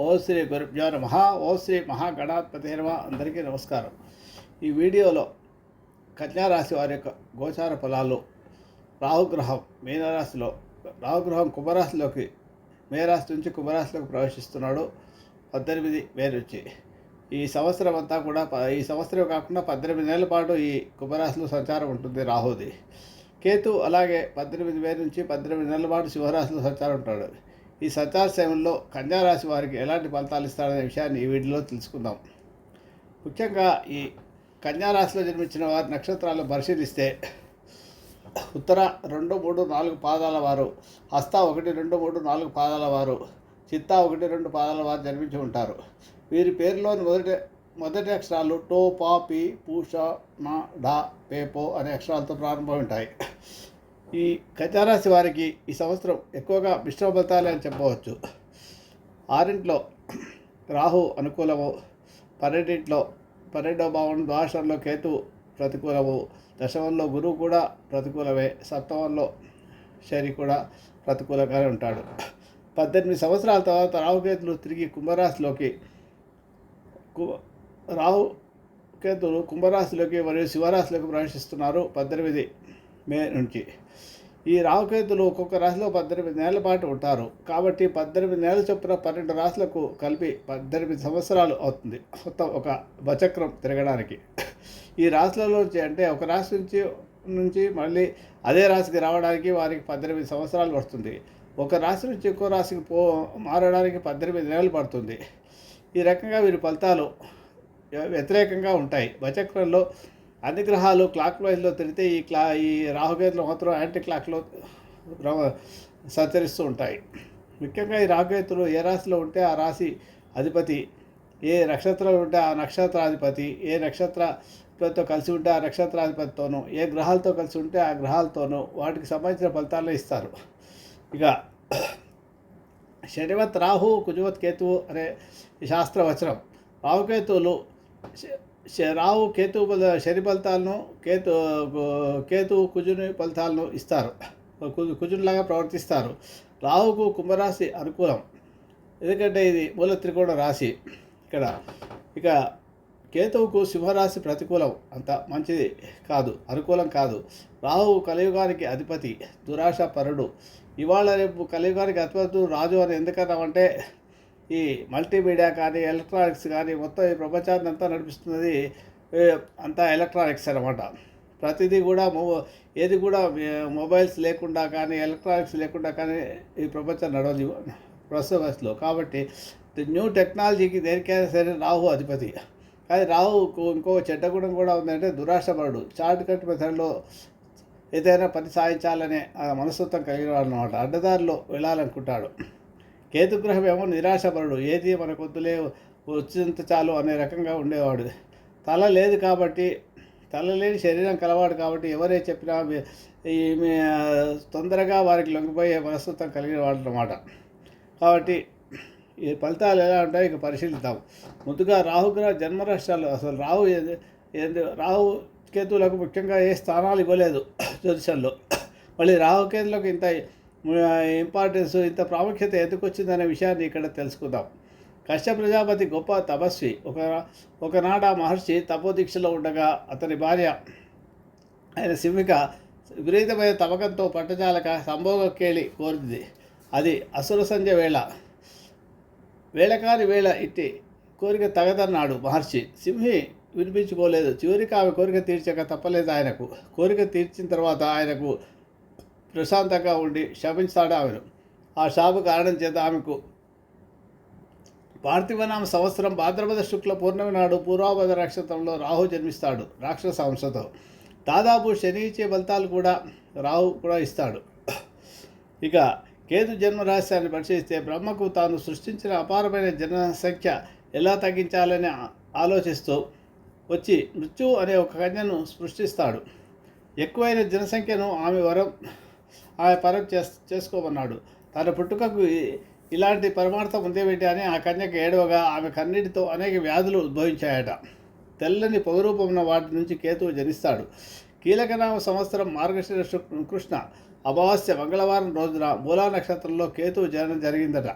ఓ శ్రీ గురుభ్యో నమ. ఓ శ్రీ మహాగణాధిపతి నమ అందరికీ నమస్కారం. ఈ వీడియోలో కన్యారాశి వారి యొక్క గోచార ఫలాలు రాహుగ్రహం మీనరాశిలో రాహుగ్రహం కుంభరాశిలోకి మేరాశి నుంచి కుంభరాశిలోకి ప్రవేశిస్తున్నాడు పద్దెనిమిది మే నుంచి. ఈ సంవత్సరం అంతా కూడా ఈ సంవత్సరం కాకుండా పద్దెనిమిది నెలల పాటు ఈ కుంభరాశిలో సంచారం ఉంటుంది రాహుది. కేతు అలాగే పద్దెనిమిది మే నుంచి పద్దెనిమిది నెలల పాటు సింహరాశిలో సంచారం ఉంటాడు. ఈ సంచార కన్యారాశి వారికి ఎలాంటి ఫలితాలు ఇస్తాడనే విషయాన్ని ఈ వీడియోలో తెలుసుకుందాం. ముఖ్యంగా ఈ కన్యారాశిలో జన్మించిన వారి నక్షత్రాలను పరిశీలిస్తే ఉత్తర రెండు మూడు నాలుగు పాదాల వారు హస్త ఒకటి రెండు మూడు నాలుగు పాదాల వారు చిత్తా ఒకటి రెండు పాదాల వారు జన్మించి ఉంటారు. వీరి పేరులోని మొదటి మొదటి అక్షరాలు టో పా పి పూష మా డా పేపో అనే అక్షరాలతో ప్రారంభమవుతాయి ఉంటాయి. ఈ కన్యారాశి వారికి ఈ సంవత్సరం ఎక్కువగా మిశ్రమ ఫలితాలే అని చెప్పవచ్చు. ఆరింట్లో రాహు అనుకూలము పన్నెండింట్లో పన్నెండవ భావం ద్వాదశంలో కేతు ప్రతికూలము దశమంలో గురువు కూడా ప్రతికూలమే సప్తమంలో శని కూడా ప్రతికూలంగానే ఉంటాడు. పద్దెనిమిది సంవత్సరాల తర్వాత రాహుకేతులు తిరిగి కుంభరాశిలోకి కు- రాహు కేతులు కుంభరాశిలోకి మరియు శివరాశిలోకి ప్రవేశిస్తున్నారు. పద్దెనిమిది మే నుంచి. ఈ రాహుకేతులు ఒక్కొక్క రాశిలో పద్దెనిమిది నెలల పాటు ఉంటారు. కాబట్టి పద్దెనిమిది నెలల చొప్పున పన్నెండు రాశులకు కలిపి పద్దెనిమిది సంవత్సరాలు అవుతుంది. మొత్తం ఒక బచక్రం తిరగడానికి. ఈ రాశులలో నుంచి అంటే ఒక రాశి నుంచి నుంచి మళ్ళీ అదే రాశికి రావడానికి వారికి పద్దెనిమిది సంవత్సరాలు పడుతుంది. ఒక రాశి నుంచి ఇంకో రాశికి పో మారడానికి పద్దెనిమిది నెలలు పడుతుంది. ఈ రకంగా వీరి ఫలితాలు వ్యతిరేకంగా ఉంటాయి. బచక్రంలో అన్ని గ్రహాలు క్లాక్ వైజ్లో తిరిగితే ఈ క్లా ఈ రాహుకేతులు మాత్రం యాంటీ క్లాక్లో రవ- సంచరిస్తూ ఉంటాయి. ముఖ్యంగా ఈ రాహుకేతులు ఏ రాశిలో ఉంటే ఆ రాశి అధిపతి ఏ నక్షత్రంలో ఉంటే ఆ నక్షత్రాధిపతి ఏ నక్షత్రంతో కలిసి ఉంటే ఆ నక్షత్రాధిపతితోనూ ఏ గ్రహాలతో కలిసి ఉంటే ఆ గ్రహాలతోనూ వాటికి సంబంధించిన ఫలితాలను ఇస్తారు. ఇక శనివత్ రాహు కుజువత్ కేతువు అనే శాస్త్రవచనం. రాహుకేతువులు రావు కేతు శని ఫలితాలను కేతు కేతు కుజుని ఫలితాలను ఇస్తారు. కుజు కుజునిలాగా ప్రవర్తిస్తారు. రావుకు కుంభరాశి అనుకూలం. ఎందుకంటే ఇది మూల త్రికోణ రాశి. ఇక్కడ ఇక కేతువుకు సింహరాశి ప్రతికూలం అంత మంచిది కాదు అనుకూలం కాదు. రాహువు కలియుగానికి అధిపతి దురాశ పరుడు ఇవాళ రేపు కలియుగానికి అధిపతుడు రాజు అని ఎందుకన్నామంటే ఈ మల్టీమీడియా కానీ ఎలక్ట్రానిక్స్ కానీ మొత్తం ఈ ప్రపంచాన్ని అంతా నడిపిస్తున్నది అంతా ఎలక్ట్రానిక్స్ అనమాట. ప్రతిదీ కూడా మో ఏది కూడా మొబైల్స్ లేకుండా కానీ ఎలక్ట్రానిక్స్ లేకుండా కానీ ఈ ప్రపంచం నడవదు ప్రస్తుత వయసులో కాబట్టి న్యూ టెక్నాలజీకి దేనికైనా సరే రాహు అధిపతి. కానీ రాహుకు ఇంకో చెడ్డ గుణం కూడా ఉందంటే దురాశపరుడు చార్ట్ కట్ మెథడ్లో ఏదైనా పని సాధించాలనే ఆ మనస్తత్వం కలిగిన వాడు అనమాట. అడ్డదారిలో వెళ్ళాలనుకుంటాడు. కేతుగ్రహం ఏమో నిరాశపరుడు. ఏది మన కొద్దులే వచ్చినంత చాలు అనే రకంగా ఉండేవాడు. తల లేదు కాబట్టి తల లేని శరీరం కలవాడు కాబట్టి ఎవరే చెప్పినా తొందరగా వారికి లొంగిపోయే మనస్తత్వం కలిగిన వాడు అనమాట కాబట్టి ఈ ఫలితాలు ఎలా ఉంటాయో ఇక పరిశీలిద్దాం. ముందుగా రాహుగ్రహ జన్మరాష్ట్రాలు అసలు రాహు ఏంది? రాహు కేతువులకు ముఖ్యంగా ఏ స్థానాలు ఇవ్వలేదు జ్యోతిషంలో. మళ్ళీ రాహుకేతులకు ఇంత ఇంపార్టెన్స్ ఇంత ప్రాముఖ్యత ఎందుకు వచ్చిందనే విషయాన్ని ఇక్కడ తెలుసుకుందాం. కష్ట ప్రజాపతి గొప్ప తపస్వి. ఒక ఒకనాడ మహర్షి తపోదీక్షలో ఉండగా అతని భార్య ఆయన సింహిక విపరీతమైన తమకంతో పట్టజాలక సంభోగకేళి కోరింది. అది అసుర సంజ వేళ. వేళకాని వేళ ఇట్టి కోరిక తగదన్నాడు మహర్షి. సింహి వినిపించుకోలేదు. చివరికి ఆమె కోరిక తీర్చక తప్పలేదు ఆయనకు. కోరిక తీర్చిన తర్వాత ఆయనకు ప్రశాంతంగా ఉండి శపించాడు ఆమెను. ఆ శాపు కారణం చేత ఆమెకు పార్థివనామ సంవత్సరం భాద్రపద శుక్ల పూర్ణమి నాడు పూర్వాభద నక్షత్రంలో రాహు జన్మిస్తాడు రాక్షస వంశతో. దాదాపు శని ఇచ్చే ఫలితాలు కూడా రాహు కూడా ఇస్తాడు. ఇక కేతు జన్మ రహస్యాన్ని పరిశీలిస్తే బ్రహ్మకు తాను సృష్టించిన అపారమైన జనసంఖ్య ఎలా తగ్గించాలని ఆలోచిస్తూ వచ్చి మృత్యు అనే ఒక కన్యను సృష్టిస్తాడు. ఎక్కువైన జనసంఖ్యను ఆమె వరం ఆమె పరం చేస్ చేసుకోమన్నాడు. తన పుట్టుకకు ఇలాంటి పరమార్థం ఉందేమిటి అని ఆ కన్యకు ఏడవగా ఆమె కన్నీటితో అనేక వ్యాధులు ఉద్భవించాయట. తెల్లని పొగరూపమున వాటి నుంచి కేతువు జనిస్తాడు. కీలకనామ సంవత్సరం మార్గశిర కృష్ణ. అమావాస్య మంగళవారం రోజున మూలా నక్షత్రంలో కేతువు జననం జరిగిందట.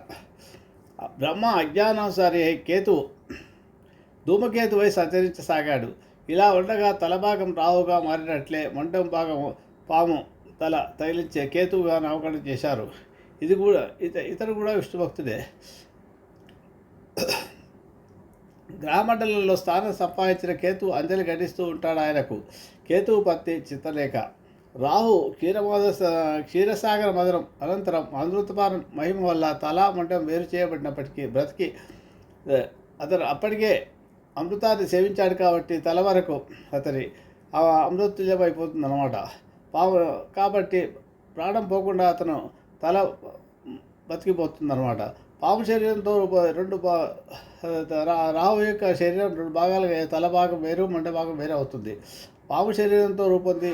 బ్రహ్మ అజ్ఞానానుసారి కేతువు కేతువు ధూమకేతువై సంచరించసాగాడు ఇలా ఉండగా తలభాగం రావుగా మారినట్లే మంటం భాగం పాము తల తగిలించే కేతువుగా నామకరణం చేశారు. ఇది కూడా ఇత ఇతరు కూడా విష్ణు భక్తుడే గ్రామండలంలో స్థానం సంపాదించిన కేతు అంజలి ఘటిస్తూ ఉంటాడు ఆయనకు. కేతువు పత్తి చిత్తలేఖ రాహు క్షీరమోద క్షీరసాగర మధురం అనంతరం అమృతపానం మహిమ వల్ల తలా మంటం వేరు చేయబడినప్పటికీ బ్రతికి అతను అప్పటికే అమృతాన్ని సేవించాడు కాబట్టి తల వరకు అతని అమృతుల్యమైపోతుంది అన్నమాట పాము కాబట్టి ప్రాణం పోకుండా అతను తల బతికిపోతుందనమాట పాము శరీరంతో రెండు రా- రాహు యొక్క శరీరం రెండు భాగాలుగా తల భాగం వేరు మంట భాగం వేరే అవుతుంది. పాము శరీరంతో రూపొంది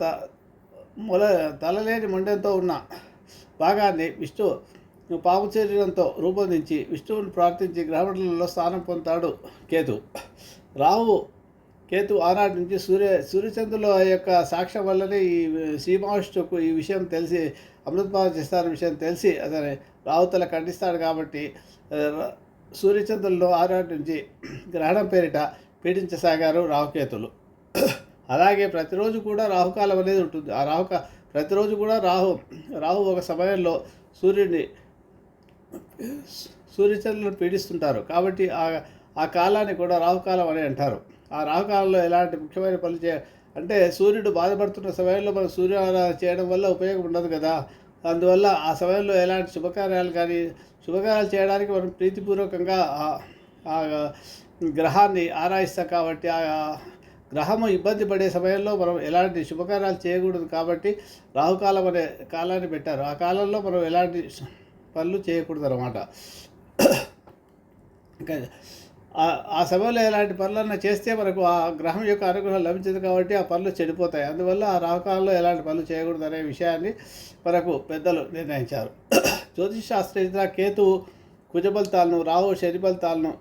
త మొల తలలేని మండంతో ఉన్న భాగాన్ని విష్ణు పాము శరీరంతో రూపొందించి విష్ణువుని ప్రార్థించి గ్రహమండలంలో స్థానం పొందుతాడు కేతు. రావు కేతు ఆనాటి నుంచి సూర్య సూర్యచంద్రుల యొక్క సాక్ష్యం వల్లనే ఈ శ్రీమహావిష్ణువుకు ఈ విషయం తెలిసి అమృతపానం చేస్తారన్న విషయం తెలిసి అతని రావుతల ఖండిస్తాడు కాబట్టి సూర్యచంద్రుల్లో ఆనాటి నుంచి గ్రహణం పేరిట పీడించసాగారు రాహుకేతులు. అలాగే ప్రతిరోజు కూడా రాహుకాలం అనేది ఉంటుంది. ఆ రాహుక ప్రతిరోజు కూడా రాహు రాహు ఒక సమయంలో సూర్యుడిని సూర్యచంద్రులను పీడిస్తుంటారు. కాబట్టి ఆ ఆ కాలాన్ని కూడా రాహుకాలం అని అంటారు. ఆ రాహుకాలంలో ఎలాంటి ముఖ్యమైన పనులు చే అంటే సూర్యుడు బాధపడుతున్న సమయంలో మనం సూర్యారాధన చేయడం వల్ల ఉపయోగం ఉండదు కదా. అందువల్ల ఆ సమయంలో ఎలాంటి శుభకార్యాలు కానీ శుభకార్యాలు చేయడానికి మనం ప్రీతిపూర్వకంగా ఆ- గ్రహాన్ని ఆరాయిస్తాం కాబట్టి ఆ గ్రహము ఇబ్బంది పడే సమయంలో మనం ఎలాంటి శుభకార్యాలు చేయకూడదు కాబట్టి రాహుకాలం అనే కాలాన్ని పెట్టారు. ఆ కాలంలో మనం ఎలాంటి పనులు చేయకూడదు అనమాట ఇంకా ఆ- సమయంలో ఎలాంటి పనులన్నా చేస్తే మనకు ఆ గ్రహం యొక్క అనుగ్రహం లభించదు కాబట్టి ఆ పనులు చెడిపోతాయి. అందువల్ల ఆ రాహుకాలంలో ఎలాంటి పనులు చేయకూడదు అనే విషయాన్ని మనకు పెద్దలు నిర్ణయించారు. జ్యోతిష్ శాస్త్రవేత్త కేతు కుజబలితాలను రాహు శని ఫలితాలను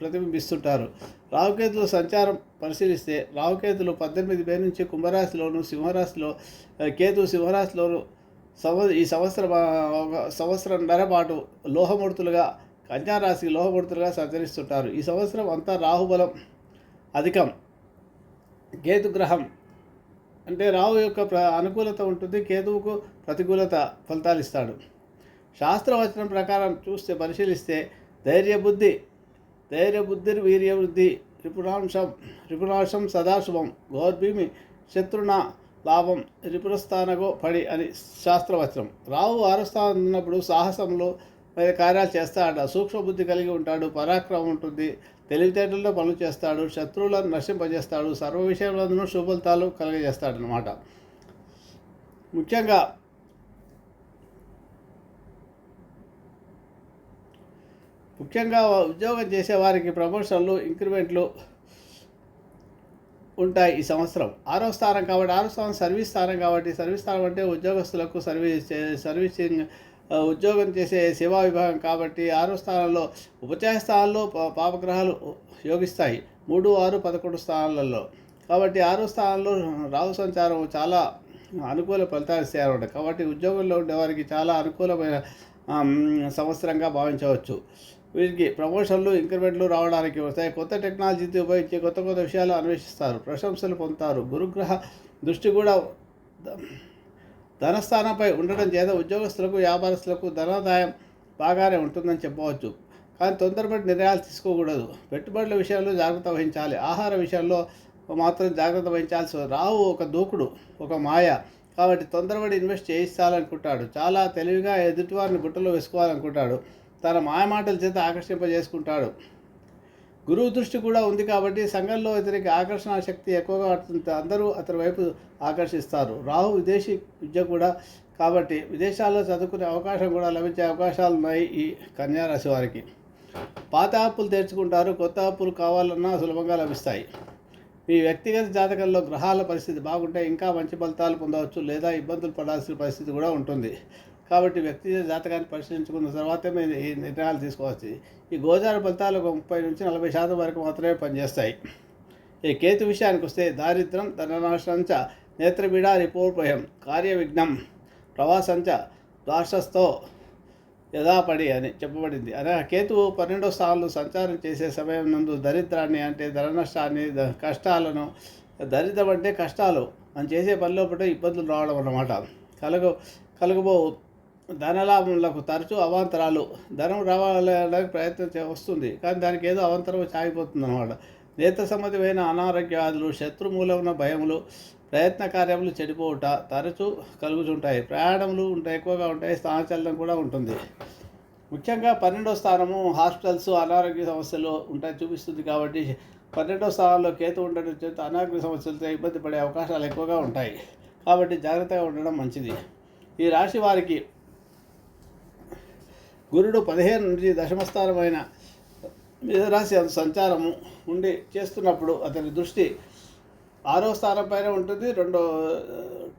ప్రతిబింబిస్తుంటారు. రావుకేతులు సంచారం పరిశీలిస్తే రావుకేతులు పద్దెనిమిది మే నుంచి కుంభరాశిలోను సింహరాశిలో కేతు సింహరాశిలోను సంవ ఈ సంవత్సరం సంవత్సరం నెరపాటు సంవత్సరంన్నర పాటు లోహమూర్తులుగా కన్యారాశి లోహమూర్తులుగా సంచరిస్తుంటారు. ఈ సంవత్సరం అంతా రాహుబలం అధికం. కేతుగ్రహం అంటే రాహు యొక్క ప్ర అనుకూలత ఉంటుంది. కేతువుకు ప్రతికూలత ఫలితాలు ఇస్తాడు శాస్త్రవచనం ప్రకారం చూస్తే పరిశీలిస్తే ధైర్యబుద్ధి ధైర్యబుద్ధి వీర్యవృద్ధి రిపురాంశం రిపురాంశం సదాశుభం గోర్భీమి శత్రుణ లాభం రిపురస్థానగో పడి అని శాస్త్రవచనం. రావు ఆరస్థానం ఉన్నప్పుడు సాహసంలో మరి కార్యాలు చేస్తాడు సూక్ష్మ బుద్ధి కలిగి ఉంటాడు పరాక్రమం ఉంటుంది. తెలివితేటల్లో పనులు చేస్తాడు శత్రువులను నశింపజేస్తాడు సర్వ విషయంలోనూ శుభలతాలు కలుగజేస్తాడు అనమాట ముఖ్యంగా ముఖ్యంగా ఉద్యోగం చేసేవారికి ప్రమోషన్లు ఇంక్రిమెంట్లు ఉంటాయి ఈ సంవత్సరం. ఆరో స్థానం కాబట్టి ఆరో స్థానం సర్వీస్ స్థానం కాబట్టి సర్వీస్ స్థానం అంటే ఉద్యోగస్తులకు సర్వీస్ సర్వీసింగ్ ఉద్యోగం చేసే సేవా విభాగం కాబట్టి ఆరో స్థానంలో ఉపచార స్థానంలో పాపగ్రహాలు యోగిస్తాయి. మూడు ఆరు పదకొండు స్థానాలలో. కాబట్టి ఆరో స్థానంలో రాహు సంచారం చాలా అనుకూల ఫలితాలు ఇస్తాయి కాబట్టి ఉద్యోగంలో ఉండేవారికి చాలా అనుకూలమైన సంవత్సరంగా భావించవచ్చు. వీరికి ప్రమోషన్లు ఇంక్రిమెంట్లు రావడానికి వస్తాయి. కొత్త టెక్నాలజీతో ఉపయోగించి కొత్త కొత్త విషయాలు అన్వేషిస్తారు. ప్రశంసలు పొందుతారు. గురుగ్రహ దృష్టి కూడా ధనస్థానంపై ఉండడం చేత ఉద్యోగస్తులకు వ్యాపారస్తులకు ధనాదాయం బాగానే ఉంటుందని చెప్పవచ్చు. కానీ తొందరపడి నిర్ణయాలు తీసుకోకూడదు. పెట్టుబడుల విషయంలో జాగ్రత్త వహించాలి. ఆహార విషయంలో మాత్రం జాగ్రత్త వహించాల్సి రావు ఒక దూకుడు ఒక మాయ. కాబట్టి తొందరపడి ఇన్వెస్ట్ చేయించాలనుకుంటాడు చాలా తెలివిగా ఎదుటివారిని బుట్టలో వేసుకోవాలనుకుంటాడు. తన మాయమాటల చేత ఆకర్షింపజేసుకుంటాడు. గురువు దృష్టి కూడా ఉంది కాబట్టి సంఘంలో ఇతనికి ఆకర్షణ శక్తి ఎక్కువగా ఉంటుంది. అందరూ అతని వైపు ఆకర్షిస్తారు. రాహు విదేశీ విద్య కూడా కాబట్టి విదేశాల్లో చదువుకునే అవకాశం కూడా లభించే అవకాశాలు ఉన్నాయి ఈ కన్యారాశి వారికి. పాత అప్పులు తెరుచుకుంటారు. కొత్త అప్పులు కావాలన్నా సులభంగా లభిస్తాయి. మీ వ్యక్తిగత జాతకంలో గ్రహాల పరిస్థితి బాగుంటే ఇంకా మంచి ఫలితాలు పొందవచ్చు లేదా ఇబ్బందులు పడాల్సిన పరిస్థితి కూడా ఉంటుంది. కాబట్టి వ్యక్తి జాతకాన్ని పరిశీలించుకున్న తర్వాతే మీరు ఈ నిర్ణయాలు తీసుకోవచ్చు. ఈ గోచార ఫలితాలు ఒక ముప్పై నుంచి నలభై శాతం వరకు మాత్రమే పనిచేస్తాయి. ఈ కేతు విషయానికి వస్తే దారిద్రం ధననాశంచ నేత్రబిడ రిపోర్భయం కార్యవిఘ్నం ప్రవాసంచ ద్వాసస్థో యథాపడి అని చెప్పబడింది. అదే కేతువు పన్నెండో స్థానంలో సంచారం చేసే సమయం నందు దరిద్రాన్ని అంటే ధర నష్టాన్ని కష్టాలను దరిద్రం అంటే కష్టాలు మనం చేసే పనిలో పట్టు ఇబ్బందులు రావడం అన్నమాట. కలుగు కలుగుబో ధనలాభములకు తరచూ అవాంతరాలు. ధనం రావాలనే ప్రయత్నం చే- వస్తుంది. కానీ దానికి ఏదో అవాంతరం సాగిపోతుంది అనమాట నేత్ర సంబంధమైన అనారోగ్యాదులు శత్రుమూలమున భయములు ప్రయత్న కార్యములు చెడిపోవుట తరచూ కలుగుతుంటాయి ప్రయాణములు ఉంటాయి ఎక్కువగా ఉంటాయి స్థానచలనం కూడా ఉంటుంది. ముఖ్యంగా పన్నెండో స్థానము హాస్పిటల్స్ అనారోగ్య సమస్యలు ఉంటాయి చూపిస్తుంది కాబట్టి పన్నెండో స్థానంలో కేతు ఉండడం చేత అనారోగ్య సమస్యలతో ఇబ్బంది పడే అవకాశాలు ఎక్కువగా ఉంటాయి. కాబట్టి జాగ్రత్తగా ఉండడం మంచిది. ఈ రాశి వారికి గురుడు పదిహేను నుంచి దశమస్థానమైన మిథునరాశి అంత సంచారము ఉండి చేస్తున్నప్పుడు అతని దృష్టి ఆరో స్థానం పైన ఉంటుంది రెండో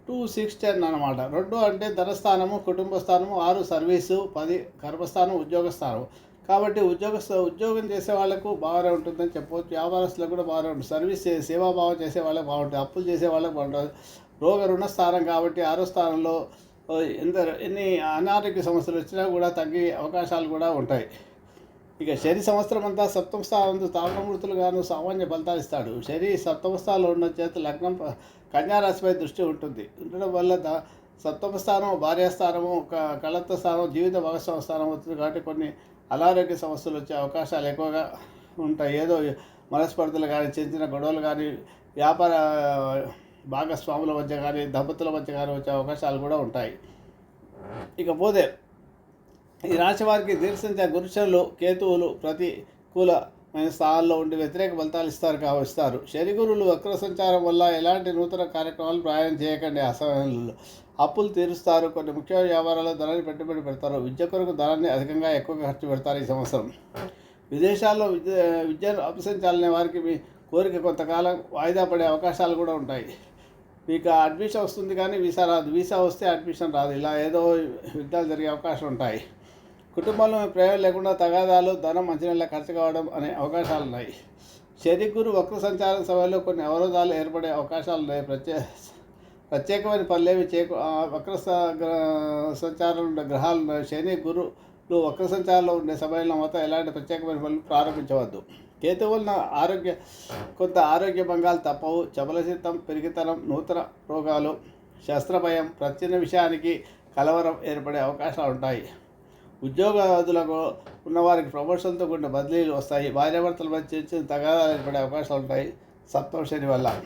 టూ సిక్స్ టెన్ అనమాట రెండు అంటే ధనస్థానము కుటుంబ స్థానము ఆరు సర్వీసు పది కర్మస్థానం ఉద్యోగ స్థానం కాబట్టి ఉద్యోగ ఉద్యోగం చేసే వాళ్ళకు బాగానే ఉంటుందని చెప్పవచ్చు. వ్యాపారస్తులకు కూడా బాగానే ఉంటుంది. సర్వీస్ సేవాభావం చేసే వాళ్ళకి బాగుంటుంది. అప్పులు చేసే వాళ్ళకి బాగుంటుంది. రోగ రుణ స్థానం కాబట్టి ఆరో స్థానంలో ఎంత ఎన్ని అనారోగ్య సమస్యలు వచ్చినా కూడా తగ్గే అవకాశాలు కూడా ఉంటాయి. ఇక శని సంవత్సరం అంతా సప్తమ స్థానం తామ్రమూర్తులు గాను సామాన్య ఫలితాలు ఇస్తాడు. శని సప్తమ స్థానంలో ఉన్న చేత లగ్నం కన్యారాశిపై దృష్టి ఉంటుంది. ఉండడం వల్ల సప్తమ స్థానం భార్యాస్థానము ఒక కళత్వ స్థానం జీవిత భాగస్వామ స్థానం అవుతుంది కాబట్టి కొన్ని అనారోగ్య సమస్యలు వచ్చే అవకాశాలు ఎక్కువగా ఉంటాయి. ఏదో మనస్పర్ధలు కానీ చిన్న చిన్న గొడవలు కానీ వ్యాపార భాగస్వాముల మధ్య కానీ దంపతుల మధ్య కానీ వచ్చే అవకాశాలు కూడా ఉంటాయి. ఇకపోతే ఈ రాశి వారికి దీర్ఘసంఖ్య గురుచరులు కేతువులు ప్రతికూలమైన స్థానాల్లో ఉండి వ్యతిరేక ఫలితాలు ఇస్తారు కావస్తారు శని గురువులు వక్ర సంచారం వల్ల ఎలాంటి నూతన కార్యక్రమాలు ప్రయాణం చేయకండి ఆ సమయంలో అప్పులు తీరుస్తారు. కొన్ని ముఖ్యమైన వ్యాపారాల్లో ధనాన్ని పెట్టుబడి పెడతారు. విద్య కొరకు ధనాన్ని అధికంగా ఎక్కువగా ఖర్చు పెడతారు ఈ సంవత్సరం. విదేశాల్లో విద్య విద్యను అభ్యసించాలనే వారికి మీ కోరిక కొంతకాలం వాయిదా పడే అవకాశాలు కూడా ఉంటాయి. మీకు అడ్మిషన్ వస్తుంది కానీ వీసా రాదు. వీసా వస్తే అడ్మిషన్ రాదు. ఇలా ఏదో యుద్ధాలు జరిగే అవకాశం ఉంటాయి. కుటుంబంలో ప్రేమ లేకుండా తగాదాలు ధనం మంచినీళ్ళ ఖర్చు కావడం అనే అవకాశాలు ఉన్నాయి. శని గురు వక్ర సంచారం సమయంలో కొన్ని అవరోధాలు ఏర్పడే అవకాశాలు ఉన్నాయి. ప్రత్యే ప్రత్యేకమైన పనులేవి చేకు వక్ర గ్ర- సంచారం ఉండే గ్రహాలు ఉన్నాయి. శని గురులు వక్ర సంచారంలో ఉండే సమయంలో మాత్రం ఎలాంటి ప్రత్యేకమైన పనులు ప్రారంభించవద్దు. కేతు వలన ఆరోగ్య కొంత ఆరోగ్య భంగాలు తప్పవు. చపలసిద్ధం పెరిగితనం నూతన రోగాలు శస్త్రభయం ప్రత్యన విషయానికి కలవరం ఏర్పడే అవకాశాలు ఉంటాయి. ఉద్యోగాదులకు ఉన్నవారికి ప్రమోషన్తో కూడిన బదిలీలు వస్తాయి. భార్యాభర్తల మధ్య చిన్న తగాదాలు ఏర్పడే అవకాశాలు ఉంటాయి. సప్తమ శని వల్ల.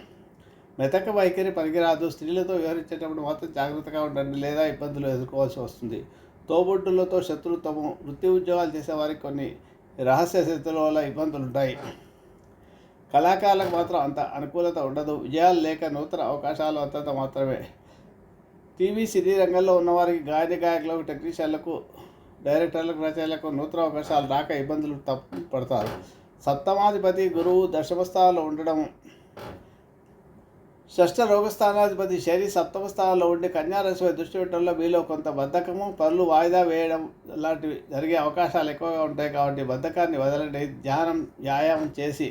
మెతక వైఖరి పనికిరాదు. స్త్రీలతో వ్యవహరించేటప్పుడు మాత్రం జాగ్రత్తగా ఉండండి లేదా ఇబ్బందులు ఎదుర్కోవాల్సి వస్తుంది. తోబుట్టులతో శత్రుత్వము వృత్తి ఉద్యోగాలు చేసేవారికి కొన్ని రహస్య స్థితుల వల్ల ఇబ్బందులు ఉంటాయి కళాకారులకు మాత్రం అంత అనుకూలత ఉండదు. విజయాలు లేక నూతన అవకాశాలు అంతంత మాత్రమే. టీవీ సినీ రంగంలో ఉన్నవారికి గాయని గాయకులకు టెక్నీషియన్లకు డైరెక్టర్లకు రచయితలకు నూతన అవకాశాలు రాక ఇబ్బందులు తప్పు పడతారు. సప్తమాధిపతి గురువు దశమస్థానంలో ఉండడం షష్ఠ రోగస్థానాధిపతి శని సప్తమ స్థానంలో ఉండి కన్యారాశిపై దృష్టి పెట్టడంలో మీలో కొంత బద్ధకము పనులు వాయిదా వేయడం లాంటివి జరిగే అవకాశాలు ఎక్కువగా ఉంటాయి కాబట్టి బద్ధకాన్ని వదలండి. ధ్యానం వ్యాయామం చేసి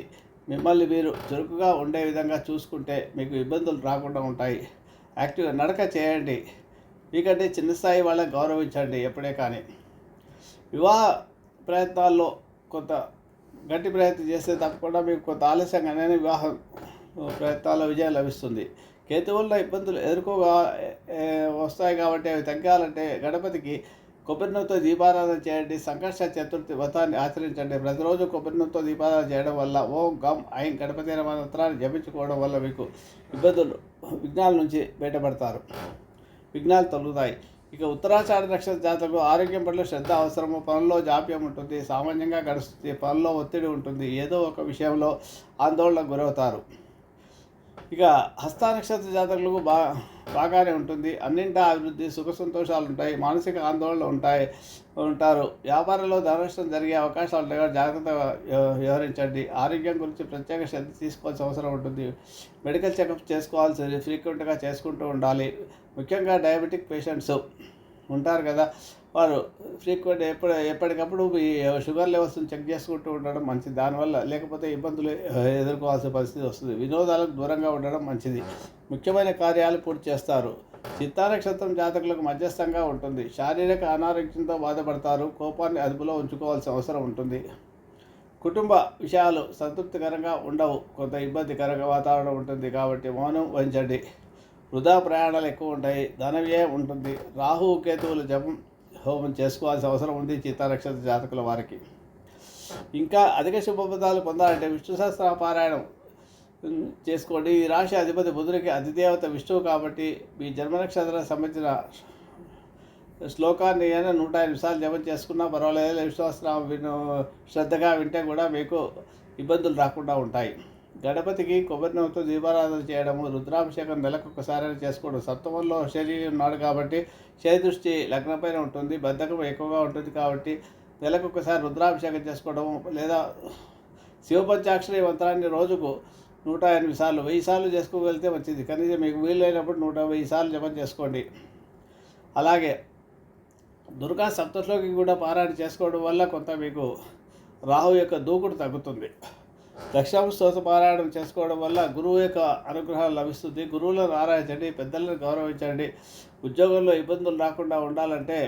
మిమ్మల్ని మీరు చురుకుగా ఉండే విధంగా చూసుకుంటే మీకు ఇబ్బందులు రాకుండా ఉంటాయి. యాక్టివ్గా నడక చేయండి. మీకంటే చిన్న స్థాయి వాళ్ళని గౌరవించండి ఎప్పుడే కానీ. వివాహ ప్రయత్నాల్లో కొంత గట్టి ప్రయత్నం చేస్తే తప్పకుండా మీకు కొంత ఆలస్యంగానే వివాహం ప్రయత్నాల విజయం లభిస్తుంది. కేతు ఇబ్బందులు ఎదుర్కోగా వస్తాయి కాబట్టి అవి తగ్గాలంటే గణపతికి కొబ్బరి దీపారాధన చేయండి. సంకర్ష చతుర్థి వ్రతాన్ని ఆచరించండి. ప్రతిరోజు కొబ్బరి దీపారాధన చేయడం వల్ల ఓం గమ్ ఐం గణపతి మంత్రాన్ని జపించుకోవడం వల్ల మీకు ఇబ్బందులు విఘ్నాల నుంచి బయటపడతారు. విఘ్నాలు తొలుగుతాయి. ఇక ఉత్తరాచార నక్షత్ర జాతకు ఆరోగ్యం పట్ల శ్రద్ధ అవసరము. పనుల్లో జాప్యం ఉంటుంది. సామాన్యంగా గడుస్తుంది. పనుల్లో ఒత్తిడి ఉంటుంది. ఏదో ఒక విషయంలో ఆందోళనకు గురవుతారు. ఇక హస్త నక్షత్ర జాతకులకు బా బాగానే ఉంటుంది. అన్నింటా అభివృద్ధి సుఖ సంతోషాలు ఉంటాయి మానసిక ఆందోళనలు ఉంటాయి ఉంటారు. వ్యాపారంలో ధనష్టం జరిగే అవకాశాలు ఉంటాయి జాగ్రత్తగా వ్యవహరించండి. ఆరోగ్యం గురించి ప్రత్యేక శ్రద్ధ తీసుకోవాల్సిన అవసరం ఉంటుంది. మెడికల్ చెకప్ చేసుకోవాల్సి ఫ్రీక్వెంట్గా చేసుకుంటూ ఉండాలి. ముఖ్యంగా డయాబెటిక్ పేషెంట్స్ ఉంటారు కదా వారు ఫ్రీక్వెంట్ ఎప్పుడు ఎప్పటికప్పుడు ఈ షుగర్ లెవెల్స్ని చెక్ చేసుకుంటూ ఉండడం మంచిది. దానివల్ల లేకపోతే ఇబ్బందులు ఎదుర్కోవాల్సిన పరిస్థితి వస్తుంది. వినోదాలకు దూరంగా ఉండడం మంచిది. ముఖ్యమైన కార్యాలు పూర్తి చేస్తారు. చిత్తానక్షత్రం జాతకులకు మధ్యస్థంగా ఉంటుంది. శారీరక అనారోగ్యంతో బాధపడతారు. కోపాన్ని అదుపులో ఉంచుకోవాల్సిన అవసరం ఉంటుంది. కుటుంబ విషయాలు సంతృప్తికరంగా ఉండవు. కొంత ఇబ్బందికరంగా వాతావరణం ఉంటుంది కాబట్టి మౌనం వహించండి. వృధా ప్రయాణాలు ఎక్కువ ఉంటాయి. ధన వ్యయం ఉంటుంది. రాహు కేతువుల జపం హోమం చేసుకోవాల్సిన అవసరం ఉంది చిత్తా జాతకుల వారికి. ఇంకా అధిక శుభపదాలు పొందాలంటే విష్ణు సహస్ర పారాయణం చేసుకోండి. ఈ రాశి అధిపతి బుధుడికి అధిదేవత విష్ణువు కాబట్టి మీ జన్మ నక్షత్రానికి సంబంధించిన శ్లోకాన్ని అయినా నూట ఎనిమిది సార్లు జపం చేసుకున్నా పర్వాలేదు. విశ్వాసరావు విను శ్రద్ధగా వింటే కూడా మీకు ఇబ్బందులు రాకుండా ఉంటాయి. గణపతికి కొబ్బరి నూనెతో దీపారాధన చేయడము రుద్రాభిషేకం నెలకు ఒకసారి చేసుకోవడం సప్తమంలో శని ఉన్నాడు కాబట్టి దృష్టి లగ్నపైన ఉంటుంది బద్ధకం ఎక్కువగా ఉంటుంది కాబట్టి నెలకు ఒకసారి రుద్రాభిషేకం చేసుకోవడం లేదా శివపంచాక్షరి మంత్రాన్ని రోజుకు నూట ఎనిమిది సార్లు వెయ్యి సార్లు చేసుకోగలిగితే మంచిది. కనీసం మీకు వీలైనప్పుడు నూట వెయ్యి సార్లు జపం చేసుకోండి. అలాగే దుర్గా సప్తశ్లోకి కూడా పారాయణ చేసుకోవడం వల్ల కొంత మీకు రాహు యొక్క దూకుడు తగ్గుతుంది. దక్షాంశ స్తోత్ర పారాయణం చేసుకోవడం వల్ల గురువు యొక్క అనుగ్రహం లభిస్తుంది. గురువులను ఆరాధించండి పెద్దలను గౌరవించండి. ఉద్యోగంలో ఇబ్బందులు రాకుండా ఉండాలంటే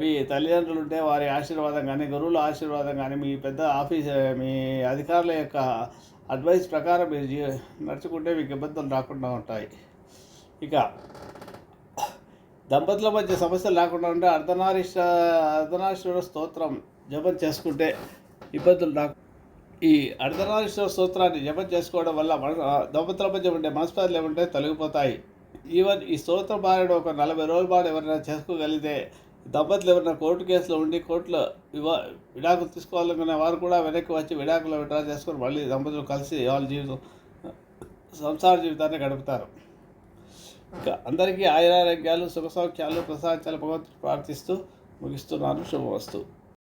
మీ తల్లిదండ్రులు ఉంటే వారి ఆశీర్వాదం కానీ గురువుల ఆశీర్వాదం కానీ మీ పెద్ద ఆఫీస్ మీ అధికారుల యొక్క అడ్వైస్ ప్రకారం మీరు జీ నడుచుకుంటే మీకు ఇబ్బందులు రాకుండా ఉంటాయి. ఇక దంపతుల మధ్య సమస్యలు లేకుండా ఉంటే అర్ధనారీశ్వ అర్ధనారీశ్వర స్తోత్రం జపం చేసుకుంటే ఇబ్బందులు రాకుండా ఈ అర్ధనారీశ్వర స్తోత్రాన్ని జపం చేసుకోవడం వల్ల మన దంపతుల మధ్య ఉండే మనస్పర్ధలు ఏమంటే తొలగిపోతాయి. ఈవెన్ ఈ స్తోత్రం బారిన ఒక నలభై రోజుల పాటు ఎవరైనా చేసుకోగలిగితే దంపతులు ఎవరైనా కోర్టు కేసులో ఉండి కోర్టులో వివా విడాకులు తీసుకోవాలనుకునే వారు కూడా వెనక్కి వచ్చి విడాకులు విడ్రా చేసుకొని మళ్ళీ దంపతులు కలిసి వాళ్ళ జీవితం సంసార జీవితాన్ని గడుపుతారు. ఇంకా అందరికీ ఆయురారోగ్యాలు సుఖ సౌఖ్యాలు ప్రసాదాలు భగవంతుడు ప్రార్థిస్తూ ముగిస్తున్నాను. శుభవస్తు